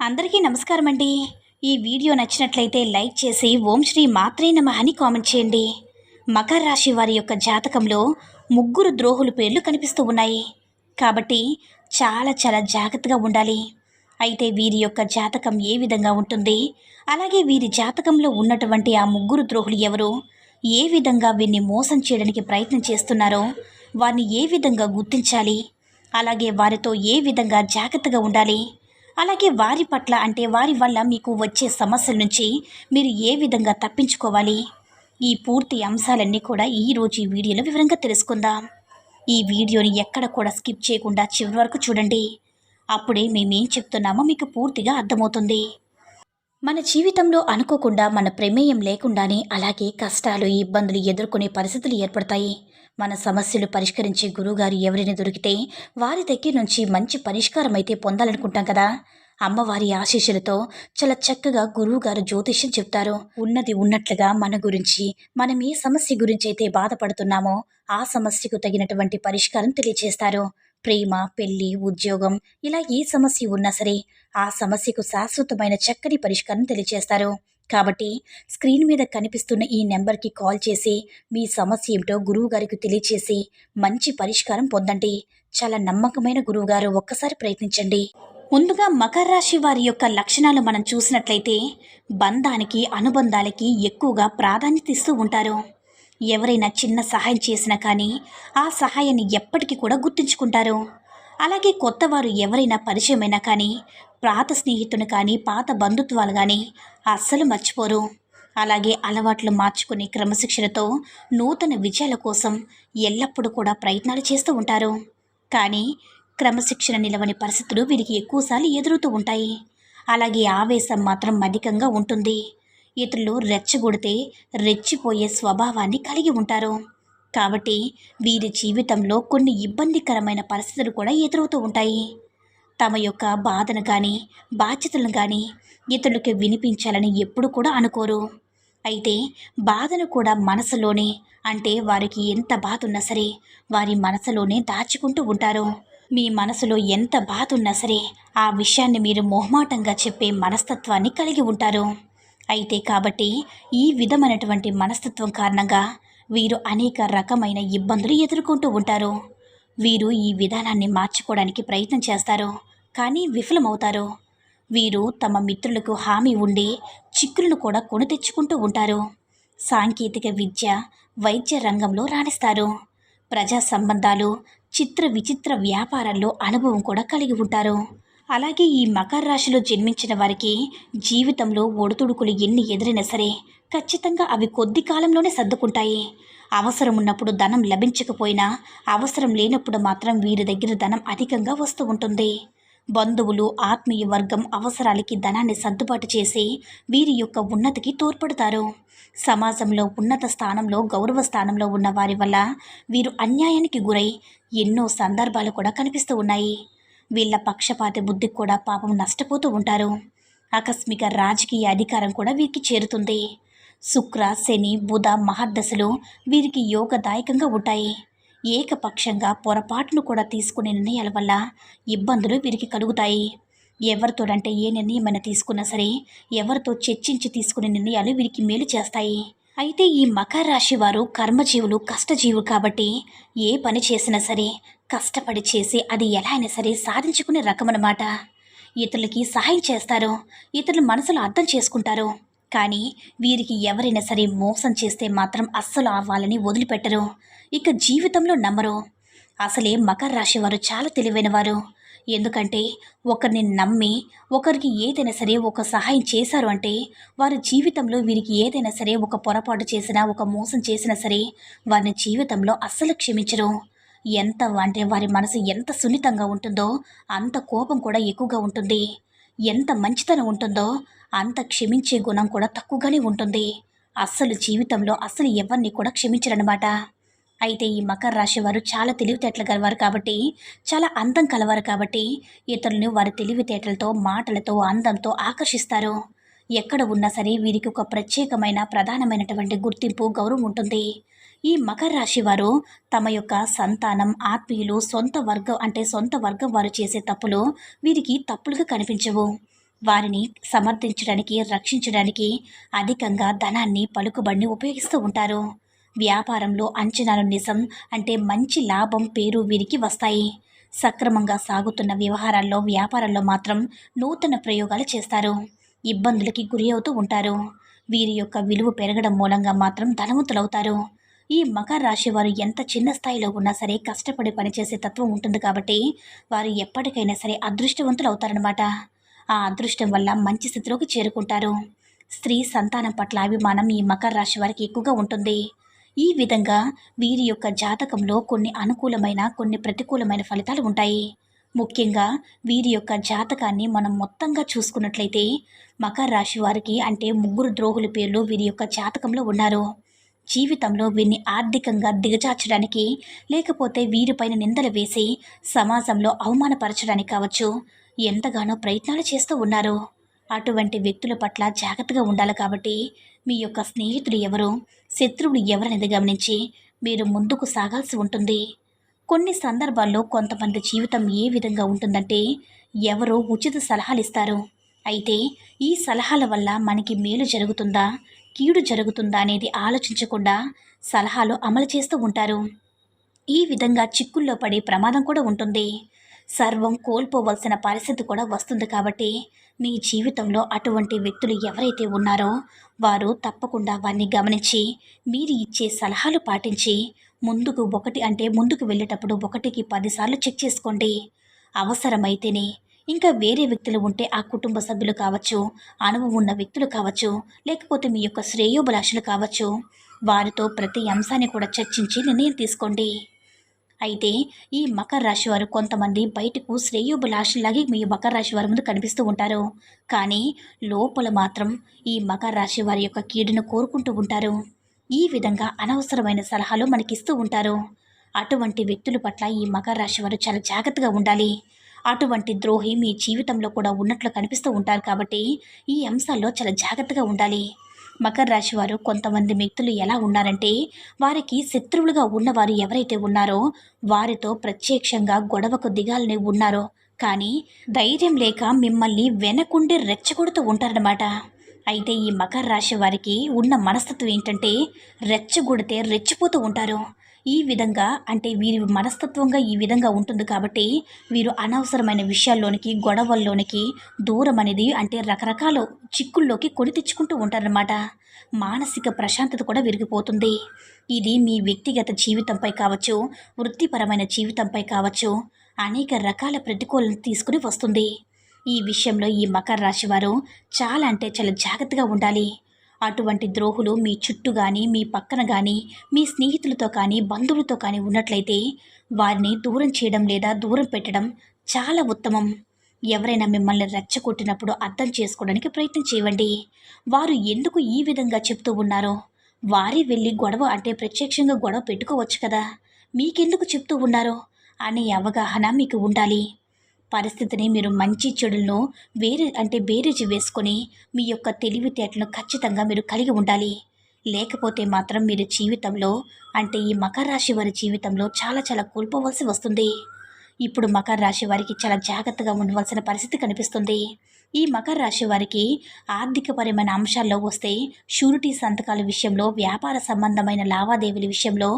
అందరికీ నమస్కారం అండి ఈ వీడియో నచ్చినట్లయితే లైక్ చేసి ఓం శ్రీ మాత్రే నమ అని కామెంట్ చేయండి. మకర రాశి వారి యొక్క జాతకంలో ముగ్గురు ద్రోహుల పేర్లు కనిపిస్తూ ఉన్నాయి. కాబట్టి చాలా చాలా జాగ్రత్తగా ఉండాలి. అయితే వీరి యొక్క జాతకం ఏ విధంగా ఉంటుంది? అలాగే వీరి జాతకంలో ఉన్నటువంటి ఆ ముగ్గురు ద్రోహులు ఎవరు? ఏ విధంగా వీరిని మోసం చేయడానికి ప్రయత్నం చేస్తున్నారో వారిని ఏ విధంగా గుర్తించాలి? అలాగే వారితో ఏ విధంగా జాగ్రత్తగా ఉండాలి? అలాగే వారి పట్ల అంటే వారి వల్ల మీకు వచ్చే సమస్యల నుంచి మీరు ఏ విధంగా తప్పించుకోవాలి? ఈ పూర్తి అంశాలన్నీ కూడా ఈరోజు ఈ వీడియోలో వివరంగా తెలుసుకుందాం. ఈ వీడియోని ఎక్కడ కూడా స్కిప్ చేయకుండా చివరి వరకు చూడండి. అప్పుడే మేమేం చెప్తున్నామో మీకు పూర్తిగా అర్థమవుతుంది. మన జీవితంలో అనుకోకుండా మన ప్రమేయం లేకుండానే అలాగే కష్టాలు ఇబ్బందులు ఎదుర్కొనే పరిస్థితులు ఏర్పడతాయి. మన సమస్యలు పరిష్కరించే గురువుగారు ఎవరిని దొరికితే వారి దగ్గర నుంచి మంచి పరిష్కారం అయితే పొందాలనుకుంటాం కదా. అమ్మవారి ఆశీస్సులతో చాలా చక్కగా గురువుగారు జ్యోతిష్యం చెప్తారు. ఉన్నది ఉన్నట్లుగా మన గురించి మనం ఏ సమస్య గురించి అయితే బాధపడుతున్నామో ఆ సమస్యకు తగినటువంటి పరిష్కారం తెలియజేస్తారు ప్రేమ పెళ్ళి ఉద్యోగం ఇలా ఏ సమస్య ఉన్నా సరే ఆ సమస్యకు శాశ్వతమైన చక్కని పరిష్కారం తెలియజేస్తారు కాబట్టి స్క్రీన్ మీద కనిపిస్తున్న ఈ నెంబర్కి కాల్ చేసి మీ సమస్య ఏమిటో గురువు గారికి తెలియచేసి మంచి పరిష్కారం పొందండి. చాలా నమ్మకమైన గురువుగారు ఒక్కసారి ప్రయత్నించండి. ముందుగా మకర రాశి వారి యొక్క లక్షణాలు మనం చూసినట్లయితే బంధానికి అనుబంధాలకి ఎక్కువగా ప్రాధాన్యత ఇస్తూ ఉంటారు. ఎవరైనా చిన్న సహాయం చేసినా కానీ ఆ సహాయాన్ని ఎప్పటికీ కూడా గుర్తుంచుకుంటారు. అలాగే కొత్తవారు ఎవరైనా పరిచయమైనా కానీ పాత స్నేహితుని కానీ పాత బంధుత్వాలు కానీ అస్సలు మర్చిపోరు. అలాగే అలవాట్లు మార్చుకునే క్రమశిక్షణతో నూతన విజయాల కోసం ఎల్లప్పుడూ కూడా ప్రయత్నాలు చేస్తూ ఉంటారు. కానీ క్రమశిక్షణ నిలవని పరిస్థితులు వీరికి ఎక్కువసార్లు ఎదురుతూ ఉంటాయి. అలాగే ఆవేశం మాత్రం అధికంగా ఉంటుంది. ఇతరులు రెచ్చగొడితే రెచ్చిపోయే స్వభావాన్ని కలిగి ఉంటారు. కాబట్టి వీరి జీవితంలో కొన్ని ఇబ్బందికరమైన పరిస్థితులు కూడా ఎదురవుతూ ఉంటాయి. తమ యొక్క బాధను కానీ బాధ్యతలను కానీ ఇతరులకి వినిపించాలని ఎప్పుడు కూడా అనుకోరు. అయితే బాధను కూడా మనసులోనే అంటే వారికి ఎంత బాధ ఉన్నా సరే వారి మనసులోనే దాచుకుంటూ ఉంటారు. మీ మనసులో ఎంత బాధ ఉన్నా సరే ఆ విషయాన్ని మీరు మొహమాటంగా చెప్పే మనస్తత్వాన్ని కలిగి ఉంటారు. అయితే కాబట్టి ఈ విధమైనటువంటి మనస్తత్వం కారణంగా వీరు అనేక రకమైన ఇబ్బందులు ఎదుర్కొంటూ ఉంటారు. వీరు ఈ విధానాన్ని మార్చుకోవడానికి ప్రయత్నం చేస్తారు. కానీ విఫలమవుతారు. వీరు తమ మిత్రులకు హామీ ఉండి చిక్కులను కూడా కొని తెచ్చుకుంటూ ఉంటారు. సాంకేతిక విద్య వైద్య రంగంలో రాణిస్తారు. ప్రజా సంబంధాలు చిత్ర విచిత్ర వ్యాపారాల్లో అనుభవం కూడా కలిగి ఉంటారు. అలాగే ఈ మకర రాశిలో జన్మించిన వారికి జీవితంలో ఒడుతుడుకులు ఎన్ని ఎదురైనా సరే ఖచ్చితంగా అవి కొద్ది కాలంలోనే సర్దుకుంటాయి. అవసరం ఉన్నప్పుడు ధనం లభించకపోయినా అవసరం లేనప్పుడు మాత్రం వీరి దగ్గర ధనం అధికంగా వస్తూ ఉంటుంది. బంధువులు ఆత్మీయ వర్గం అవసరాలకి ధనాన్ని సర్దుబాటు చేసి వీరి యొక్క ఉన్నతికి తోడ్పడతారు. సమాజంలో ఉన్నత స్థానంలో గౌరవ స్థానంలో ఉన్న వారి వల్ల వీరు అన్యాయానికి గురై ఎన్నో సందర్భాలు కూడా కనిపిస్తూ ఉన్నాయి. వీళ్ళ పక్షపాతి బుద్ధికి కూడా పాపం నష్టపోతూ ఉంటారు. ఆకస్మిక రాజకీయ అధికారం కూడా వీరికి చేరుతుంది. శుక్ర శని బుధ మహర్దశలు వీరికి యోగదాయకంగా ఉంటాయి. ఏకపక్షంగా పొరపాట్లు కూడా తీసుకునే నిర్ణయాల వల్ల ఇబ్బందులు వీరికి కలుగుతాయి. ఎవరితోడంటే ఏ నిర్ణయమైనా తీసుకున్నా సరే ఎవరితో చర్చించి తీసుకునే నిర్ణయాలు వీరికి మేలు చేస్తాయి. అయితే ఈ మకర రాశి వారు కర్మజీవులు కష్టజీవులు కాబట్టి ఏ పని చేసినా సరే కష్టపడి చేసి అది ఎలా అయినా సరే సాధించుకునే రకం అన్నమాట ఇతరులకి సహాయం చేస్తారు ఇతరుల మనసులో అర్థం చేసుకుంటారు. కానీ వీరికి ఎవరైనా సరే మోసం చేస్తే మాత్రం అస్సలు అవ్వాలని వదిలిపెట్టరు. ఇక జీవితంలో నమ్మరు. అసలే మకర రాశి వారు చాలా తెలివైన వారు ఎందుకంటే ఒకరిని నమ్మి ఒకరికి ఏదైనా సరే ఒక సహాయం చేశారు అంటే వారి జీవితంలో వీరికి ఏదైనా సరే ఒక పొరపాటు చేసినా ఒక మోసం చేసినా సరే వారిని జీవితంలో అస్సలు క్షమించరు. ఎంత అంటే వారి మనసు ఎంత సున్నితంగా ఉంటుందో అంత కోపం కూడా ఎక్కువగా ఉంటుంది. ఎంత మంచితనం ఉంటుందో అంత క్షమించే గుణం కూడా తక్కువగానే ఉంటుంది. అస్సలు జీవితంలో అస్సలు ఎవరిని కూడా క్షమించరనమాట అయితే ఈ మకర రాశి వారు చాలా తెలివితేటలు గలవారు కాబట్టి చాలా అందం కలవారు కాబట్టి ఇతరులను వారి తెలివితేటలతో మాటలతో అందంతో ఆకర్షిస్తారు. ఎక్కడ ఉన్నా సరే వీరికి ఒక ప్రత్యేకమైన ప్రధానమైనటువంటి గుర్తింపు గౌరవం ఉంటుంది. ఈ మకర రాశి వారు తమ యొక్క సంతానం ఆత్మీయులు సొంత వర్గం అంటే సొంత వర్గం వారు చేసే తప్పులు వీరికి తప్పులుగా కనిపించవు. వారిని సమర్థించడానికి రక్షించడానికి అధికంగా ధనాన్ని పలుకుబడిని ఉపయోగిస్తూ ఉంటారు. వ్యాపారంలో అంచనాలు నిజం అంటే మంచి లాభం పేరు వీరికి వస్తాయి. సక్రమంగా సాగుతున్న వ్యవహారాల్లో వ్యాపారంలో మాత్రం నూతన ప్రయోగాలు చేస్తారు. ఇబ్బందులకి గురి అవుతూ ఉంటారు. వీరి యొక్క విలువ పెరగడం మూలంగా మాత్రం ధనవంతులవుతారు. ఈ మకర రాశి వారు ఎంత చిన్న స్థాయిలో ఉన్నా సరే కష్టపడి పనిచేసే తత్వం ఉంటుంది కాబట్టి వారు ఎప్పటికైనా సరే అదృష్టవంతులు అవుతారనమాట ఆ అదృష్టం వల్ల మంచి స్థితిలోకి చేరుకుంటారు. స్త్రీ సంతానం పట్ల అభిమానం ఈ మకర రాశి వారికి ఎక్కువగా ఉంటుంది. ఈ విధంగా వీరి యొక్క జాతకంలో కొన్ని అనుకూలమైన కొన్ని ప్రతికూలమైన ఫలితాలు ఉంటాయి. ముఖ్యంగా వీరి యొక్క జాతకాన్ని మనం మొత్తంగా చూసుకున్నట్లయితే మకర రాశి వారికి అంటే ముగ్గురు ద్రోహుల పేర్లు వీరి యొక్క జాతకంలో ఉన్నారు. జీవితంలో వీరిని ఆర్థికంగా దిగజార్చడానికి లేకపోతే వీరిపైన నిందలు వేసి సమాజంలో అవమానపరచడానికి కావచ్చు ఎంతగానో ప్రయత్నాలు చేస్తూ ఉన్నారు. అటువంటి వ్యక్తుల పట్ల జాగ్రత్తగా ఉండాలి కాబట్టి మీ యొక్క స్నేహితుడు ఎవరు శత్రువుడు ఎవరనేది గమనించి మీరు ముందుకు సాగాల్సి ఉంటుంది. కొన్ని సందర్భాల్లో కొంతమంది జీవితం ఏ విధంగా ఉంటుందంటే ఎవరో ఉచిత సలహాలు ఇస్తారు. అయితే ఈ సలహాల వల్ల మనకి మేలు జరుగుతుందా కీడు జరుగుతుందా అనేది ఆలోచించకుండా సలహాలు అమలు చేస్తూ ఉంటారు. ఈ విధంగా చిక్కుల్లో పడే ప్రమాదం కూడా ఉంటుంది. సర్వం కోల్పోవలసిన పరిస్థితి కూడా వస్తుంది కాబట్టి మీ జీవితంలో అటువంటి వ్యక్తులు ఎవరైతే ఉన్నారో వారు తప్పకుండా వారిని గమనించి మీరు ఇచ్చే సలహాలు పాటించి ముందుకు ఒకటి అంటే ముందుకు వెళ్ళేటప్పుడు ఒకటికి పదిసార్లు చెక్ చేసుకోండి. అవసరమైతేనే ఇంకా వేరే వ్యక్తులు ఉంటే ఆ కుటుంబ సభ్యులు కావచ్చు అనుభవం ఉన్న వ్యక్తులు కావచ్చు లేకపోతే మీ యొక్క శ్రేయోభిలాషులు కావచ్చు వారితో ప్రతి అంశాన్ని కూడా చర్చించి నిర్ణయం తీసుకోండి. అయితే ఈ మకర రాశి వారు కొంతమంది బయటకు శ్రేయోభిలాషులాగే మీ మకర రాశి వారి ముందు కనిపిస్తూ ఉంటారు. కానీ లోపల మాత్రం ఈ మకర రాశి వారి యొక్క కీడును కోరుకుంటూ ఉంటారు. ఈ విధంగా అనవసరమైన సలహాలు మనకిస్తూ ఉంటారు. అటువంటి వ్యక్తుల పట్ల ఈ మకర రాశి వారు చాలా జాగ్రత్తగా ఉండాలి. అటువంటి ద్రోహి మీ జీవితంలో కూడా ఉన్నట్లు కనిపిస్తూ ఉంటారు కాబట్టి ఈ అంశాల్లో చాలా జాగ్రత్తగా ఉండాలి. మకర రాశి వారు కొంతమంది వ్యక్తులు ఎలా ఉన్నారంటే వారికి శత్రువులుగా ఉన్నవారు ఎవరైతే ఉన్నారో వారితో ప్రత్యక్షంగా గొడవకు దిగాలని ఉన్నారో. కానీ ధైర్యం లేక మిమ్మల్ని వెనకుండి రెచ్చగొడుతూ ఉంటారన్నమాట. అయితే ఈ మకర రాశి వారికి ఉన్న మనస్తత్వం ఏంటంటే రెచ్చగొడితే రెచ్చిపోతూ ఉంటారు. ఈ విధంగా అంటే వీరి మనస్తత్వంగా ఈ విధంగా ఉంటుంది కాబట్టి వీరు అనవసరమైన విషయాల్లోనికి గొడవల్లోనికి దూరం అనేది అంటే రకరకాల చిక్కుల్లోకి కొని తెచ్చుకుంటూ ఉంటారనమాట మానసిక ప్రశాంతత కూడా విరిగిపోతుంది. ఇది మీ వ్యక్తిగత జీవితంపై కావచ్చు వృత్తిపరమైన జీవితంపై కావచ్చు అనేక రకాల ప్రతికూలను తీసుకుని వస్తుంది. ఈ విషయంలో ఈ మకర రాశి వారు చాలా అంటే చాలా జాగ్రత్తగా ఉండాలి. అటువంటి ద్రోహులు మీ చుట్టూ కానీ మీ పక్కన కానీ మీ స్నేహితులతో కానీ బంధువులతో కానీ ఉన్నట్లయితే వారిని దూరం చేయడం లేదా దూరం పెట్టడం చాలా ఉత్తమం. ఎవరైనా మిమ్మల్ని రెచ్చగొట్టినప్పుడు అర్థం చేసుకోవడానికి ప్రయత్నం చేయండి. వారు ఎందుకు ఈ విధంగా చెప్తూ ఉన్నారో? వారే వెళ్ళి గొడవ అంటే ప్రత్యక్షంగా గొడవ పెట్టుకోవచ్చు కదా. మీకెందుకు చెప్తూ ఉన్నారో? అనే అవగాహన మీకు ఉండాలి. పరిస్థితిని మీరు మంచి చెడులను వేరే అంటే బేరేజీ వేసుకొని మీ యొక్క తెలివితేటలను ఖచ్చితంగా మీరు కలిగి ఉండాలి. లేకపోతే మాత్రం మీరు జీవితంలో అంటే ఈ మకర రాశి వారి జీవితంలో చాలా చాలా కోల్పోవలసి వస్తుంది. ఇప్పుడు మకర రాశి వారికి చాలా జాగ్రత్తగా ఉండవలసిన పరిస్థితి కనిపిస్తుంది. ఈ మకర రాశి వారికి ఆర్థికపరమైన అంశాల్లో వస్తే షూరిటీ సంతకాల విషయంలో వ్యాపార సంబంధమైన లావాదేవీల విషయంలో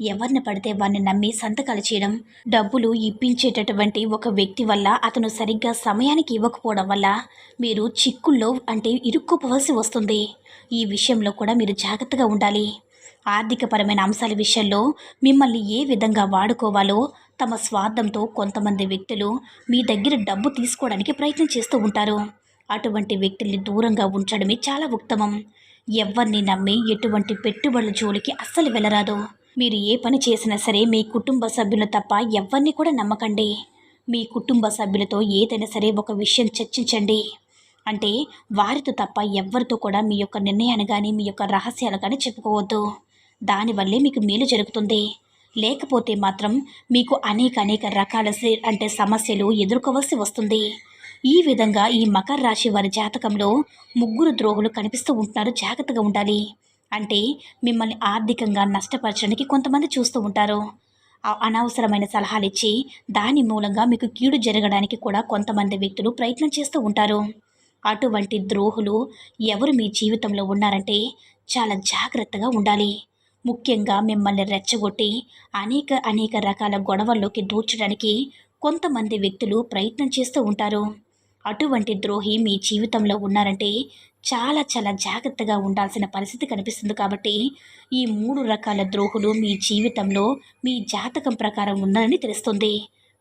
ఎవరిని పడితే వారిని నమ్మి సంతకాలు చేయడం డబ్బులు ఇప్పించేటటువంటి ఒక వ్యక్తి వల్ల అతను సరిగ్గా సమయానికి ఇవ్వకపోవడం వల్ల మీరు చిక్కుల్లో అంటే ఇరుక్కుపోవలసి వస్తుంది. ఈ విషయంలో కూడా మీరు జాగ్రత్తగా ఉండాలి. ఆర్థికపరమైన అంశాల విషయంలో మిమ్మల్ని ఏ విధంగా వాడుకోవాలో తమ స్వార్థంతో కొంతమంది వ్యక్తులు మీ దగ్గర డబ్బు తీసుకోవడానికి ప్రయత్నం చేస్తూ ఉంటారు. అటువంటి వ్యక్తుల్ని దూరంగా ఉంచడమే చాలా ఉత్తమం. ఎవరిని నమ్మి ఎటువంటి పెట్టుబడుల జోలికి అస్సలు వెళ్ళరాదు. మీరు ఏ పని చేసినా సరే మీ కుటుంబ సభ్యులు తప్ప ఎవరిని కూడా నమ్మకండి. మీ కుటుంబ సభ్యులతో ఏదైనా సరే ఒక విషయం చర్చించండి. అంటే వారితో తప్ప ఎవరితో కూడా మీ యొక్క నిర్ణయాన్ని కానీ మీ యొక్క రహస్యాలు కానీ చెప్పుకోవద్దు. దానివల్లే మీకు మేలు జరుగుతుంది. లేకపోతే మాత్రం మీకు అనేక అనేక రకాల అంటే సమస్యలు ఎదుర్కోవాల్సి వస్తుంది. ఈ విధంగా ఈ మకర రాశి వారి జాతకంలో ముగ్గురు ద్రోహులు కనిపిస్తూ ఉంటున్నారు. జాగ్రత్తగా ఉండాలి. అంటే మిమ్మల్ని ఆర్థికంగా నష్టపరచడానికి కొంతమంది చూస్తూ ఉంటారు. అనవసరమైన సలహాలు ఇచ్చి దాని మూలంగా మీకు కీడు జరగడానికి కూడా కొంతమంది వ్యక్తులు ప్రయత్నం చేస్తూ ఉంటారు. అటువంటి ద్రోహులు ఎవరు మీ జీవితంలో ఉన్నారంటే చాలా జాగ్రత్తగా ఉండాలి. ముఖ్యంగా మిమ్మల్ని రెచ్చగొట్టి అనేక అనేక రకాల గొడవల్లోకి దూర్చడానికి కొంతమంది వ్యక్తులు ప్రయత్నం చేస్తూ ఉంటారు. అటువంటి ద్రోహి మీ జీవితంలో ఉన్నారంటే చాలా చాలా జాగ్రత్తగా ఉండాల్సిన పరిస్థితి కనిపిస్తుంది కాబట్టి ఈ మూడు రకాల ద్రోహులు మీ జీవితంలో మీ జాతకం ప్రకారం ఉన్నారని తెలుస్తుంది.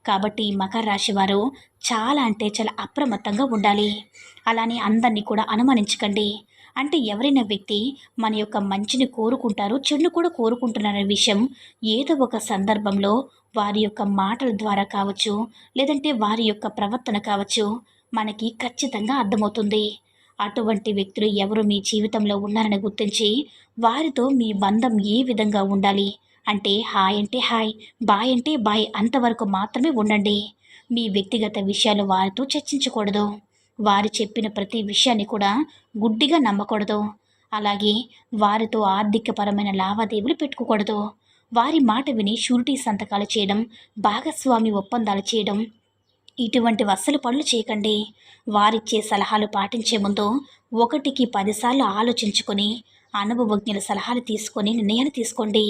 కాబట్టి మకర రాశి వారు చాలా అంటే చాలా అప్రమత్తంగా ఉండాలి. అలానే అందరినీ కూడా అనుమానించకండి. అంటే ఎవరైనా వ్యక్తి మన యొక్క మంచిని కోరుకుంటారు చెడును కూడా కోరుకుంటున్నారనే విషయం ఏదో ఒక సందర్భంలో వారి యొక్క మాటల ద్వారా కావచ్చు లేదంటే వారి యొక్క ప్రవర్తన కావచ్చు మనకి ఖచ్చితంగా అర్థమవుతుంది. అటువంటి వ్యక్తులు ఎవరు మీ జీవితంలో ఉన్నారని గుర్తించి వారితో మీ బంధం ఏ విధంగా ఉండాలి? అంటే హాయ్ అంటే హాయ్ బాయ్ అంటే బాయ్ అంతవరకు మాత్రమే ఉండండి. మీ వ్యక్తిగత విషయాలు వారితో చర్చించకూడదు. వారు చెప్పిన ప్రతి విషయాన్ని కూడా గుడ్డిగా నమ్మకూడదు. అలాగే వారితో ఆర్థికపరమైన లావాదేవీలు పెట్టుకోకూడదు. వారి మాట విని షూరిటీ సంతకాలు చేయడం భాగస్వామి ఒప్పందాలు చేయడం ఇటువంటి వసలు పనులు చేయకండి. వారిచ్చే సలహాలు పాటించే ముందు ఒకటికి పదిసార్లు ఆలోచించుకొని అనుభవజ్ఞుల సలహాలు తీసుకొని నిర్ణయాలు తీసుకోండి.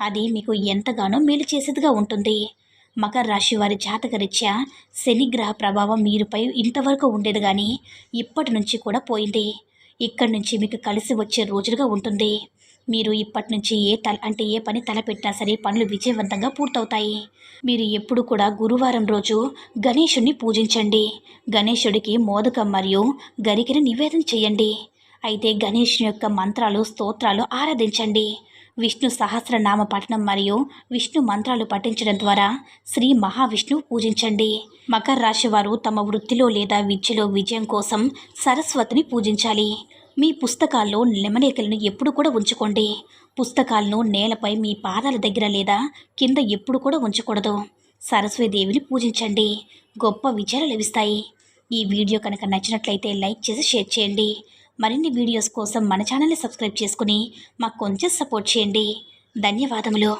అది మీకు ఎంతగానో మేలు చేసేదిగా ఉంటుంది. మకర రాశి వారి జాతకరీత్యా శనిగ్రహ ప్రభావం మీరుపై ఇంతవరకు ఉండేది కానీ ఇప్పటి నుంచి కూడా పోయింది. ఇక్కడి నుంచి మీకు కలిసి వచ్చే రోజులుగా ఉంటుంది. మీరు ఇప్పటి నుంచి ఏ తల అంటే ఏ పని తలపెట్టినా సరే పనులు విజయవంతంగా పూర్తవుతాయి. మీరు ఎప్పుడు కూడా గురువారం రోజు గణేషుణ్ణి పూజించండి. గణేశుడికి మోదకం మరియు గరికిని నివేదన చేయండి. అయితే గణేషుని యొక్క మంత్రాలు స్తోత్రాలు ఆరాధించండి. విష్ణు సహస్రనామ పఠనం మరియు విష్ణు మంత్రాలు పఠించడం ద్వారా శ్రీ మహావిష్ణువు పూజించండి. మకర రాశి వారు తమ వృత్తిలో లేదా విద్యలో విజయం కోసం సరస్వతిని పూజించాలి. మీ పుస్తకాల్లో లెమనేకలను ఎప్పుడు కూడా ఉంచుకోండి. పుస్తకాలను నేలపై మీ పాదాల దగ్గర లేదా కింద ఎప్పుడు కూడా ఉంచకూడదు. సరస్వతీదేవిని పూజించండి. గొప్ప విజయాలు లభిస్తాయి. ఈ వీడియో కనుక నచ్చినట్లయితే లైక్ చేసి షేర్ చేయండి. మరిన్ని వీడియోస్ కోసం మన ఛానల్ని సబ్స్క్రైబ్ చేసుకుని మాకు కొంచెం సపోర్ట్ చేయండి. ధన్యవాదములు.